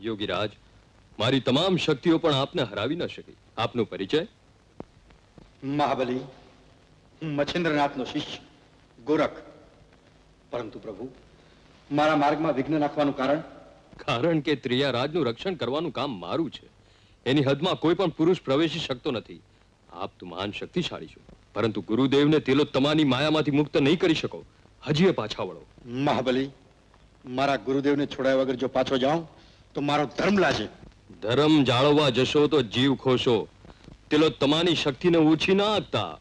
યોગીરાજ મારી તમામ શક્તિઓ પણ આપને હરાવી ન શકી. આપનો પરિચય? મહાબલી હું મચ્છેન્દ્રનાથનો શિષ્ય ગોરખ. પરંતુ પ્રભુ મારા માર્ગમાં વિઘ્ન નાખવાનું કારણ? કારણ કે ત્રિયારાજનું રક્ષણ કરવાનું કામ મારું છે. એની હદમાં કોઈ પણ પુરુષ પ્રવેશી શકતો નથી. આપ તો મહાન શક્તિશાળી છો. પરંતુ ગુરુદેવને તિલોત્તમાની માયામાંથી મુક્ત નહીં કરી શકો. હજી એ પાછા વળો. મહાબલી મારા ગુરુદેવને છોડાયા વગર જો પાછો જાઉં તો મારો ધર્મ લાજે. ધર્મ જાળવવા જશો તો જીવ ખોશો. તિલોત્તમાની શક્તિને ઓછી ના આંકતા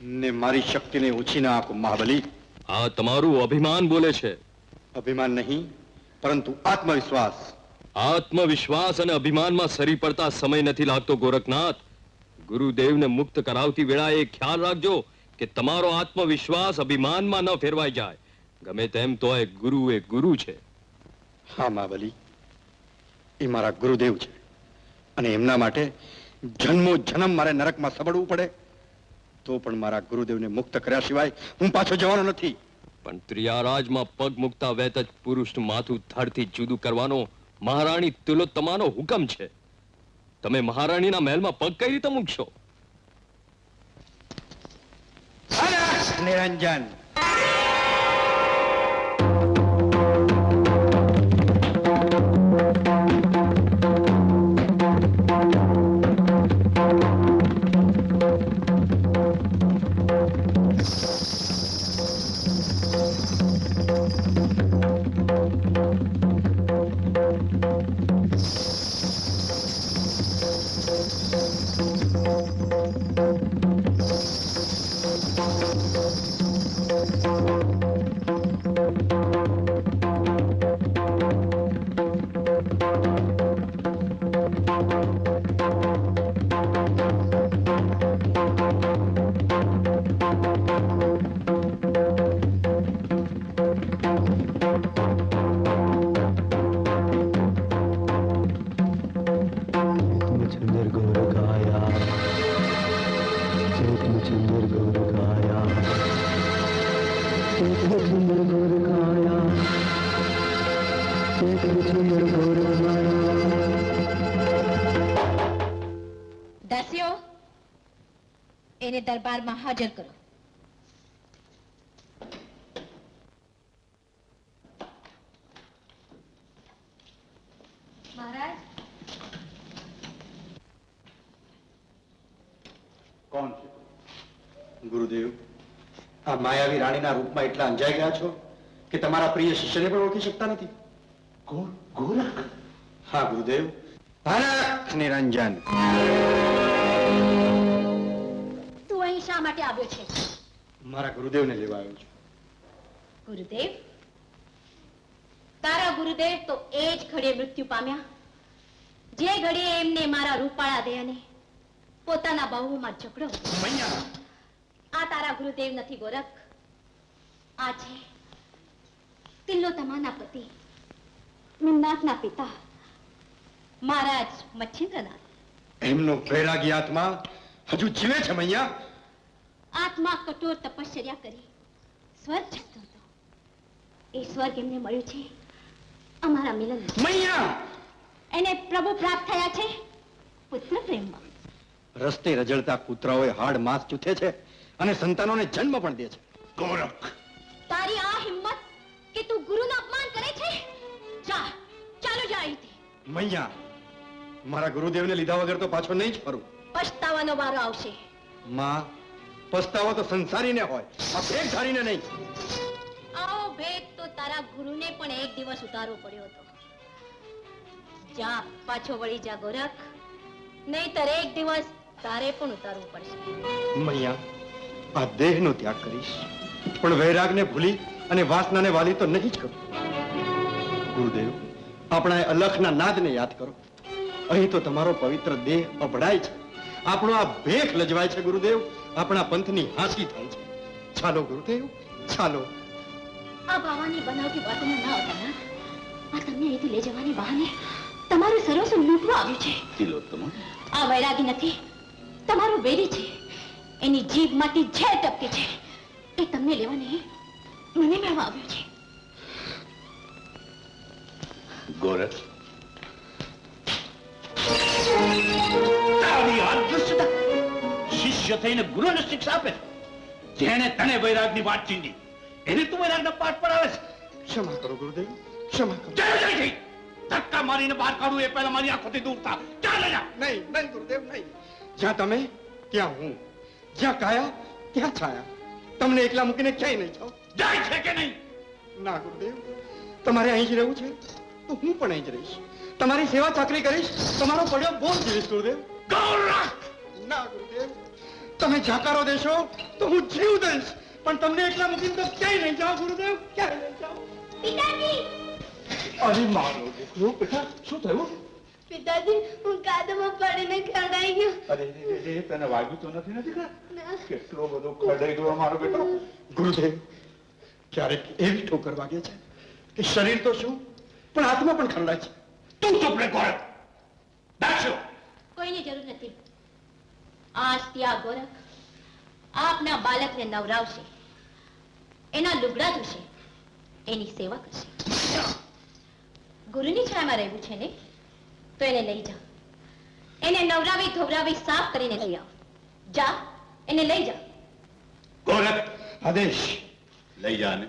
ને મારી શક્તિને ઓછી ના આંકો મહાબલી. આ તમારું અભિમાન બોલે છે. અભિમાન નહીં પરંતુ આત્મવિશ્વાસ. આત્મવિશ્વાસ અને અભિમાનમાં સરી પડતા સમય નથી લાગતો ગોરખનાથ. ગુરુદેવને મુક્ત કરાવતી વેળાએ ખ્યાલ રાખજો કે તમારો આત્મવિશ્વાસ અભિમાનમાં ન ફેરવાઈ જાય. ગમે તેમ તોય ગુરુ એ ગુરુ છે. હા મહાબલી. એ મારા ગુરુદેવ છે. અને એમના માટે જન્મો જન્મ મારે નરકમાં સબડવું પડે તો પણ મારા ગુરુદેવને મુક્ત કર્યા સિવાય હું પાછો જવાનો નથી. પણ ત્રિયારાજમાં પગ મુકતા વેત જ પુરુષનું માથું ધડથી જુદું કરવાનો મહારાણી તિલોત્તમાનો હુકમ છે. તમે મહારાણીના મહેલમાં પગ કઈ રીતે મૂકશો? નિરંજન દાસીઓ, એને દરબારમાં હાજર કરો. કોણ ગુરુદેવ, આ માયાવી રાણીના રૂપમાં એટલા અંજાઈ ગયા છો કે તમારા પ્રિય શિષ્યને પણ ઓળખી શકતા નથી? ગોરખ? હા ગુરુદેવ. ભારત! નિરંજન. તું અહીં શા માટે આવ્યો છે? મારા ગુરુદેવને લેવા આવ્યો છું. ગુરુદેવ? તારા ગુરુદેવ તો એ જ ઘડીએ મૃત્યુ પામ્યા. જે ઘડીએ એમને મારા રૂપાળા દેહને પોતાના બાહુમાં ઝઘડો આ તારા ગુરુદેવ નથી ગોરખ. આ છે તિલ્લો તમારા પતિ. નિમનાથના પિતા. મહારાજ મચ્છિન્દ્રનાથ. એમનો વૈરાગી આત્મા હજુ જીવે છે મૈયા? આત્મા કઠોર તપશ્ચર્યા કરી. સ્વર્ગ જતો હતો. એ સ્વર્ગ એમને મળ્યું છે. અમારા મિલન. મૈયા! એને પ્રભુ પ્રાપ્ત થયા છે. પુત્ર પ્રેમમાં. રસ્તે રજળતા કૂતરાઓએ હાડ માંસ ચૂથે છે અને સંતાનોને જન્મ પણ દે છે. ગોરખ! મૈયા મારા ગુરુદેવને લીધા વગર તો પાછો નહીં જ ફરું. પછતાવાનો વારો આવશે. માં પસ્તાવો તો સંસારીને હોય આ ભેગધારીને નહીં. આવો ભેગ તો તારા ગુરુને પણ એક દિવસ ઉતારવો પડ્યો હતો. જા પાછો વળી જા ગોરખ નહીતર એક દિવસ તારે પણ ઉતારવું પડશે. મૈયા આ દેહનો ત્યાગ કરીશ. પણ વૈરાગને ભૂલી અને વાસનાને વાલી તો નહીં જ કરું. ગુરુદેવ આપણા અલખના નાદને યાદ કરો. અહીં તો તમારો પવિત્ર દેહ અભડાય છે. આપણો આ ભેખ લજવાય છે ગુરુદેવ. આપણા પંથની હાંસી થાય છે. ચાલો ગુરુદેવ ચાલો. આ બાવાની બનાવતી વાતમાં ના આવતા આ તમને અહીંથી લઈ જવાની બહાને તમારું સર્વસ્વ લૂંટવા આવ્યું છે. તિલોત્તમા આ વૈરાગી નથી. તમારું વેરી છે. એની જીભમાંથી ઝેર ટપકે છે. એ તમને લેવાને મને મેળવા આવ્યું છે. ગોરખ શિષ્ય થઈને ગુરુને શિક્ષા આપે. છે જેણે તને વૈરાગની વાત ચીંધી એને તું વૈરાગના પાઠ પર આવે છે. ક્ષમા કરો ગુરુદેવ ક્ષમા કરો. ધક્કા મારીને બહાર કાઢું એ પહેલા મારી આંખોથી દૂર થા. ચાલે નહીં નહીં ગુરુદેવ નહીં. જ્યાં તમે ત્યાં હું. જ્યાં કાયા ત્યાં છાયા. તમને એકલા મૂકીને ક્યાંય નહીં જાઓ જાય છે કે નહીં? ના ગુરુદેવ તમારે અહીં જ રહેવું છે? તો હું પણ અહીં જ રહીશ. તમારી સેવા ચાકરી કરીશ તમારો પડ્યો બોલ જીવીશ ગુરુદેવ. ના ગુરુદેવ. તમે જાકારો દેશો તો હું જીવ દઈશ. પણ તમને એટલા મૂકીને તો ક્યાંય નહીં જાઓ ગુરુદેવ. ક્યાંય નહીં જાઓ. પિતાજી! અરે મારો દીકરો બેટા શું થયું? પિતાજી હું કાદવમાં પડીને ખરડાઈ ગયો. અરે રે રે તને વાગ્યું તો નથી. કેટલો બધો ખડાઈ ગયો મારો બેટો. ગુરુદેવ ક્યારેક એવી ઠોકર વાગે છે કે શરીર તો શું? પણ આત્મા પણ ખરડા છે. તું ચૂપ રે ગોરખ. દાસ્યો કોઈની જરૂર નથી. આજથી આ ગોરખ આપના બાળકને નવરાવશે. એના લુગડા ધોશે. એની સેવા કરશે. ગુરુની છાયામાં રહેવું છે ને? તો એને લઈ જા. એને નવરાવી ધોવરાવી સાફ કરીને લઈ આવ. જા એને લઈ જા. ગોરખ. આદેશ. લઈ જા ને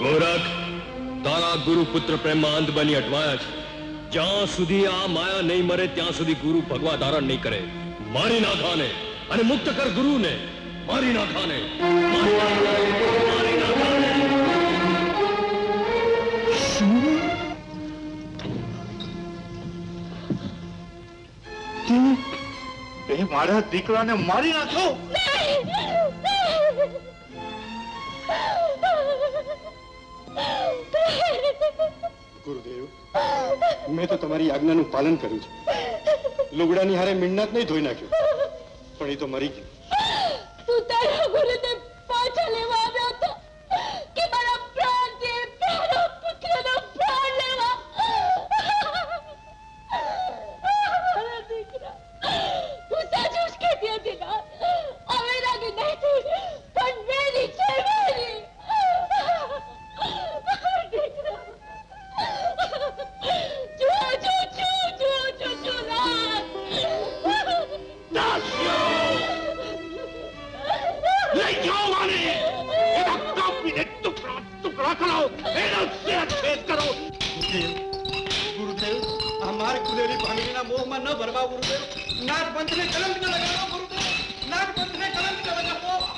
ગોરખ તારા ગુરુ પુત્ર પ્રેમમાં અંધ બની અટવાયા છે. જ્યાં સુધી આ માયા નહીં મરે ત્યાં સુધી ગુરુ ભગવા ધારણ નહીં કરે. મારી નાખાને અને મુક્ત કર ગુરુને. મારી નાખાને. મારી નાખાને, એ મારા દીકરાને મારી નાખો? ગુરુદેવ, મેં તો તમારી આજ્ઞાનું પાલન કર્યું છે. લુગડાની હારે મીણનાથ નહીં ધોઈ નાખ્યું. પણ એ તો મરી ગયું. lei giovane e da compite tukra tukra કરો એ રસ્યા છેદ કરો ગુરુદેવ, અમાર કુલેરી ભામીના મોહમાં ન ભરવા, ગુરુદેવ. નાથ પંથને કલંક ન લગાવો, ગુરુદેવ. નાથ પંથને કલંક ન લગાવો.